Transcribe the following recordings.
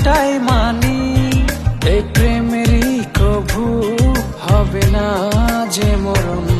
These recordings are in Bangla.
কথাটাই মানি এই প্রেমেরই কভু হবে না যে মরণ।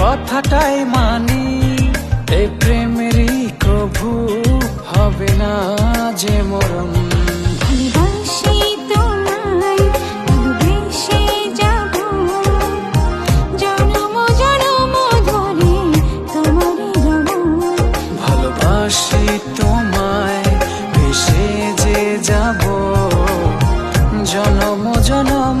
কথাটাই মানি এ প্রেমেরই কভু হবে না যে মরম ভালোবাসি তোমায় ভেসে যে যাব। জনম জনম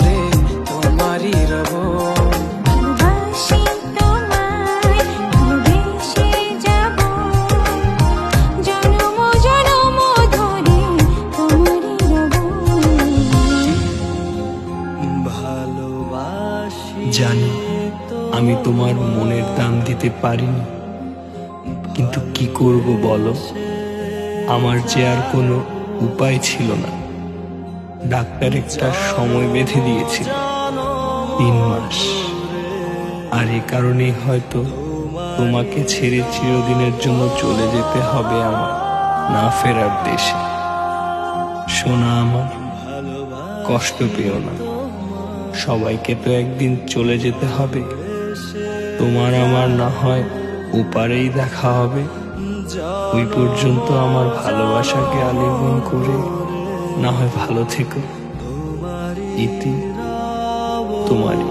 আমি তোমার মনের দাম দিতে পারিনি। কিন্তু কি করব বলো? আমার যে আর কোনো উপায় ছিল না। ডাক্তার একটা সময় বেঁধে দিয়েছিল, তিন মাস। আর এ কারণে হয়তো তোমাকে ছেড়ে চিরদিনের জন্য চলে যেতে হবে আমার, না ফেরার দেশে। শোনা আমার, কষ্ট পেও না। সবাইকে তো একদিন চলে যেতে হবে। তোমার আমার না হয় ওপারেই দেখা হবে। ওই পর্যন্ত আমার ভালোবাসাকে আলিঙ্গন করে না হয় ভালো থেকো। ইতি তোমারই।